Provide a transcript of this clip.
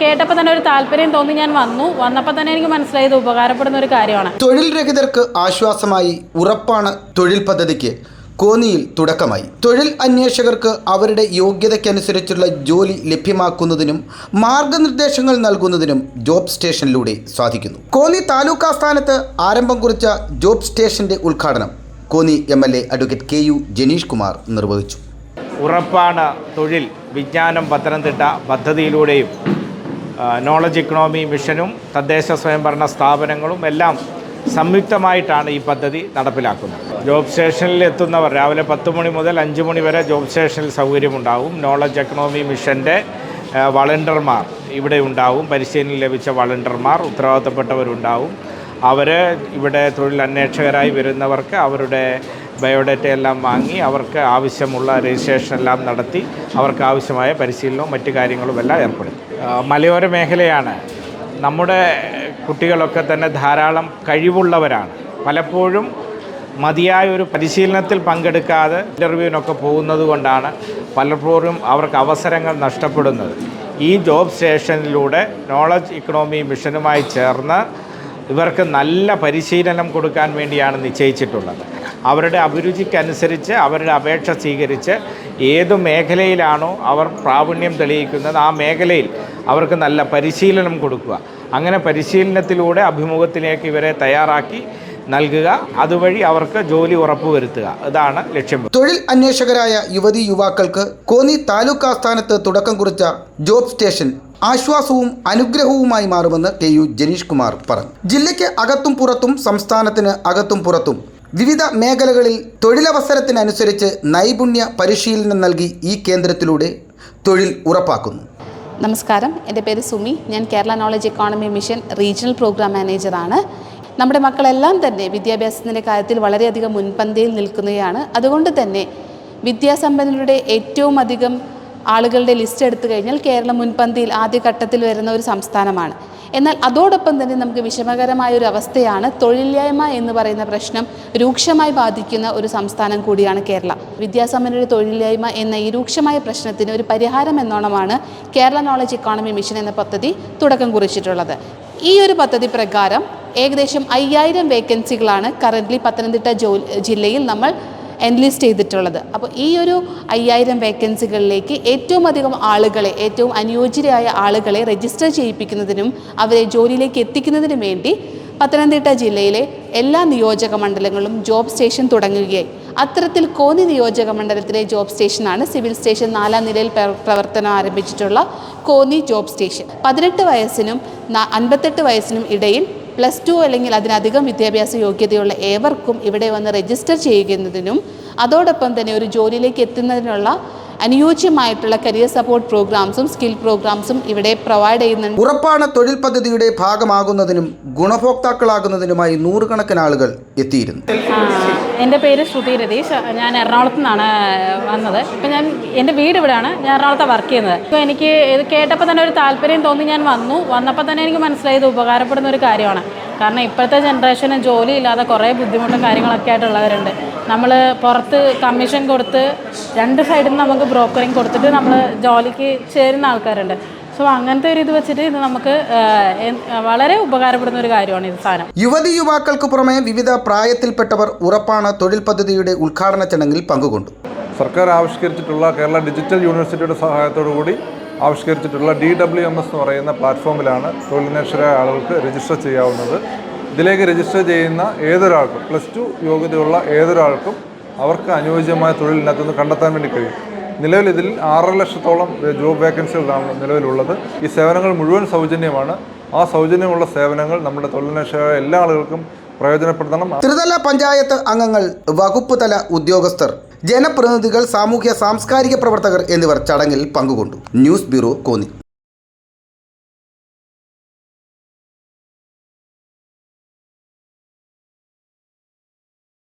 കേട്ടപ്പോൾ തന്നെ ഒരു താല്പര്യം തോന്നി ഞാൻ വന്നു. വന്നപ്പോൾ തന്നെ എനിക്ക് മനസ്സിലായത് ഉപകാരപ്പെടുന്ന ഒരു കാര്യമാണ്. തൊഴിൽ രഹിതർക്ക് ആശ്വാസമായി ഉറപ്പാണ് തൊഴിൽ പദ്ധതിക്ക് കോന്നിയിൽ തുടക്കമായി. തൊഴിൽ അന്വേഷകർക്ക് അവരുടെ യോഗ്യതയ്ക്കനുസരിച്ചുള്ള ജോലി ലഭ്യമാക്കുന്നതിനും മാർഗനിർദ്ദേശങ്ങൾ നൽകുന്നതിനും ജോബ് സ്റ്റേഷനിലൂടെ സാധിക്കുന്നു. കോന്നി താലൂക്ക് ആസ്ഥാനത്ത് ആരംഭം കുറിച്ച ജോബ് സ്റ്റേഷന്റെ ഉദ്ഘാടനം Konni M L A advocate K U Janeesh Kumar നിർവഹിച്ചു. ഉറപ്പാണ് തൊഴിൽ വിജ്ഞാനം പത്തനംതിട്ട പദ്ധതിയിലൂടെയും നോളജ് ഇക്കണോമി മിഷനും തദ്ദേശ സ്വയംഭരണ സ്ഥാപനങ്ങളും എല്ലാം സംയുക്തമായിട്ടാണ് ഈ പദ്ധതി നടപ്പിലാക്കുന്നത്. ജോബ് സ്റ്റേഷനിൽ എത്തുന്നവർ രാവിലെ പത്ത് മണി മുതൽ അഞ്ച് മണി വരെ ജോബ് സ്റ്റേഷനിൽ സൗകര്യമുണ്ടാവും. നോളജ് എക്കണോമി മിഷന്റെ വളണ്ടർമാർ ഇവിടെ ഉണ്ടാവും. പരിശീലനം ലഭിച്ച വളണ്ടർമാർ ഉത്തരവാദിത്തപ്പെട്ടവരുണ്ടാവും. അവർ ഇവിടെ തൊഴിൽ അന്വേഷകരായി വരുന്നവർക്ക് അവരുടെ ബയോഡേറ്റ എല്ലാം വാങ്ങി അവർക്ക് ആവശ്യമുള്ള രജിസ്ട്രേഷൻ എല്ലാം നടത്തി അവർക്ക് ആവശ്യമായ പരിശീലനവും മറ്റു കാര്യങ്ങളും എല്ലാം ഏർപ്പെടുത്തി. മലയോര മേഖലയാണ്. നമ്മുടെ കുട്ടികളൊക്കെ തന്നെ ധാരാളം കഴിവുള്ളവരാണ്. പലപ്പോഴും മതിയായ ഒരു പരിശീലനത്തിൽ പങ്കെടുക്കാതെ ഇന്റർവ്യൂവിനൊക്കെ പോകുന്നത് കൊണ്ടാണ് പലപ്പോഴും അവർക്ക് അവസരങ്ങൾ നഷ്ടപ്പെടുന്നത്. ഈ ജോബ് സ്റ്റേഷനിലൂടെ നോളജ് ഇക്കണോമി മിഷനുമായി ചേർന്ന് ഇവർക്ക് നല്ല പരിശീലനം കൊടുക്കാൻ വേണ്ടിയാണ് നിശ്ചയിച്ചിട്ടുള്ളത്. അവരുടെ അഭിരുചിക്കനുസരിച്ച് അവരുടെ അപേക്ഷ സ്വീകരിച്ച് ഏത് മേഖലയിലാണോ അവർ പ്രാവീണ്യം തെളിയിക്കുന്നത് ആ മേഖലയിൽ അവർക്ക് നല്ല പരിശീലനം കൊടുക്കുക. അങ്ങനെ പരിശീലനത്തിലൂടെ അഭിമുഖത്തിലേക്ക് ഇവരെ തയ്യാറാക്കി നൽകുക. അതുവഴി അവർക്ക് ജോലി ഉറപ്പുവരുത്തുക. ഇതാണ് ലക്ഷ്യം. തൊഴിൽ അന്വേഷകരായ യുവതി യുവാക്കൾക്ക് കോന്നി താലൂക്ക് ആസ്ഥാനത്ത് തുടക്കം കുറിച്ച ജോബ് സ്റ്റേഷൻ ആശ്വാസവും അനുഗ്രഹവുമായി മാറുമെന്ന് കെ യു ജനീഷ് കുമാർ പറഞ്ഞു. ജില്ലയ്ക്ക് അകത്തും പുറത്തും സംസ്ഥാനത്തിന് അകത്തും പുറത്തും വിവിധ മേഖലകളിൽ തൊഴിലവസരത്തിനനുസരിച്ച് നൈപുണ്യ പരിശീലനം നൽകി ഈ കേന്ദ്രത്തിലൂടെ തൊഴിൽ ഉറപ്പാക്കുന്നു. നമസ്കാരം. എന്റെ പേര് സുമി. ഞാൻ Kerala knowledge economy mission regional programme മാനേജറാണ് നമ്മുടെ മക്കളെല്ലാം തന്നെ വിദ്യാഭ്യാസത്തിന്റെ കാര്യത്തിൽ വളരെയധികം മുൻപന്തിയിൽ നിൽക്കുന്നതാണ് അതുകൊണ്ട് തന്നെ വിദ്യാസമ്പന്നരുടെ ഏറ്റവും അധികം ആളുകളുടെ ലിസ്റ്റ് എടുത്തു കഴിഞ്ഞാൽ കേരളം മുൻപന്തിയിൽ ആദ്യഘട്ടത്തിൽ വരുന്ന ഒരു സംസ്ഥാനമാണ്. എന്നാൽ അതോടൊപ്പം തന്നെ നമുക്ക് വിഷമകരമായ ഒരു അവസ്ഥയാണ് തൊഴിലില്ലായ്മ എന്ന് പറയുന്ന പ്രശ്നം രൂക്ഷമായി ബാധിക്കുന്ന ഒരു സംസ്ഥാനം കൂടിയാണ് കേരള. വിദ്യാസമ്പന്നരുടെ തൊഴിലില്ലായ്മ എന്ന ഈ രൂക്ഷമായ പ്രശ്നത്തിന് ഒരു പരിഹാരം എന്നോണമാണ് കേരള നോളജ് ഇക്കോണമി മിഷൻ എന്ന പദ്ധതി തുടക്കം കുറിച്ചിട്ടുള്ളത്. ഈ ഒരു പദ്ധതി പ്രകാരം ഏകദേശം അയ്യായിരം വേക്കൻസികളാണ് കറന്റ്ലി പത്തനംതിട്ട ജില്ലയിൽ നമ്മൾ എൻലിസ്റ്റ് ചെയ്തിട്ടുള്ളത്. അപ്പോൾ ഈ ഒരു അയ്യായിരം വേക്കൻസികളിലേക്ക് ഏറ്റവും അധികം ആളുകളെ ഏറ്റവും അനുയോജ്യരായ ആളുകളെ രജിസ്റ്റർ ചെയ്യിപ്പിക്കുന്നതിനും അവരെ ജോലിയിലേക്ക് എത്തിക്കുന്നതിനും വേണ്ടി പത്തനംതിട്ട ജില്ലയിലെ എല്ലാ നിയോജക മണ്ഡലങ്ങളും ജോബ് സ്റ്റേഷൻ തുടങ്ങുകയായി. അത്തരത്തിൽ കോന്നി നിയോജക മണ്ഡലത്തിലെ ജോബ് സ്റ്റേഷനാണ് സിവിൽ സ്റ്റേഷൻ നാലാം നിലയിൽ പ്രവർത്തനം ആരംഭിച്ചിട്ടുള്ള കോന്നി ജോബ് സ്റ്റേഷൻ പതിനെട്ട് വയസ്സിനും അൻപത്തെട്ട് വയസ്സിനും ഇടയിൽ പ്ലസ് ടു അല്ലെങ്കിൽ അതിനധികം വിദ്യാഭ്യാസ യോഗ്യതയുള്ള ഏവർക്കും ഇവിടെ വന്ന് രജിസ്റ്റർ ചെയ്യുന്നതിനും അതോടൊപ്പം തന്നെ ഒരു ജോലിയിലേക്ക് എത്തുന്നതിനുള്ള അനുയോജ്യമായിട്ടുള്ള കരിയർ സപ്പോർട്ട് പ്രോഗ്രാംസും സ്കിൽ പ്രോഗ്രാംസും ഇവിടെ പ്രൊവൈഡ് ചെയ്യുന്നുണ്ട്. ഉറപ്പാണ് തൊഴിൽ പദ്ധതിയുടെ ഭാഗമാകുന്നതിനും ഗുണഭോക്താക്കളാകുന്നതിനുമായി നൂറുകണക്കിന് ആളുകൾ എത്തിയിരുന്നു. എന്റെ പേര് ശ്രുതി രതീഷ്. ഞാൻ എറണാകുളത്ത് നിന്നാണ് വന്നത്. ഇപ്പം ഞാൻ എന്റെ വീട് ഇവിടെയാണ്. ഞാൻ എറണാകുളത്താണ് വർക്ക് ചെയ്യുന്നത്. ഇപ്പോൾ എനിക്ക് ഇത് കേട്ടപ്പോൾ തന്നെ ഒരു താല്പര്യം തോന്നി ഞാൻ വന്നു. വന്നപ്പോൾ തന്നെ എനിക്ക് മനസ്സിലായത് ഉപകാരപ്പെടുന്ന ഒരു കാര്യമാണ്. കാരണം ഇപ്പോഴത്തെ ജനറേഷന് ജോലി ഇല്ലാതെ കുറേ ബുദ്ധിമുട്ടും കാര്യങ്ങളൊക്കെ ആയിട്ടുള്ളവരുണ്ട്. നമ്മൾ പുറത്ത് കമ്മീഷൻ കൊടുത്ത് രണ്ട് സൈഡിൽ നിന്ന് നമുക്ക് ബ്രോക്കറിങ് കൊടുത്തിട്ട് നമ്മൾ ജോലിക്ക് ചേരുന്ന ആൾക്കാരുണ്ട്. സോ അങ്ങനത്തെ ഒരു ഇത് വെച്ചിട്ട് ഇത് നമുക്ക് വളരെ ഉപകാരപ്പെടുന്ന ഒരു കാര്യമാണ് ഇത് സാധനം. യുവതി യുവാക്കൾക്ക് പുറമെ വിവിധ പ്രായത്തിൽപ്പെട്ടവർ ഉറപ്പാണ് തൊഴിൽ പദ്ധതിയുടെ ഉദ്ഘാടന ചടങ്ങിൽ പങ്കുകൊണ്ടു. സർക്കാർ ആവിഷ്കരിച്ചിട്ടുള്ള കേരള ഡിജിറ്റൽ യൂണിവേഴ്സിറ്റിയുടെ സഹായത്തോടു കൂടി ആവിഷ്കരിച്ചിട്ടുള്ള ഡി ഡബ്ല്യു എം എസ് എന്ന് പറയുന്ന പ്ലാറ്റ്ഫോമിലാണ് തൊഴിലിനേശ്വരായ ആളുകൾക്ക് രജിസ്റ്റർ ചെയ്യാവുന്നത്. ഇതിലേക്ക് രജിസ്റ്റർ ചെയ്യുന്ന ഏതൊരാൾക്കും പ്ലസ് ടു യോഗ്യതയുള്ള ഏതൊരാൾക്കും അവർക്ക് അനുയോജ്യമായ തൊഴിൽ ഇതിനകത്തുനിന്ന് കണ്ടെത്താൻ വേണ്ടി കഴിയും. നിലവിൽ ഇതിൽ ആറര ലക്ഷത്തോളം ജോബ് വേക്കൻസികളാണ് നിലവിലുള്ളത്. ഈ സേവനങ്ങൾ മുഴുവൻ സൗജന്യമാണ്. ആ സൗജന്യമുള്ള സേവനങ്ങൾ നമ്മുടെ തൊഴിലിനേശ്വരായ എല്ലാ ആളുകൾക്കും പ്രയോജനപ്പെടുത്തണം. ത്രിതല പഞ്ചായത്ത് അംഗങ്ങൾ വകുപ്പ് തല ഉദ്യോഗസ്ഥർ ജനപ്രതിനിധികൾ സാമൂഹ്യ സാംസ്കാരിക പ്രവർത്തകർ എന്നിവർ ചടങ്ങിൽ പങ്കുകൊണ്ടു. News bureau Konni.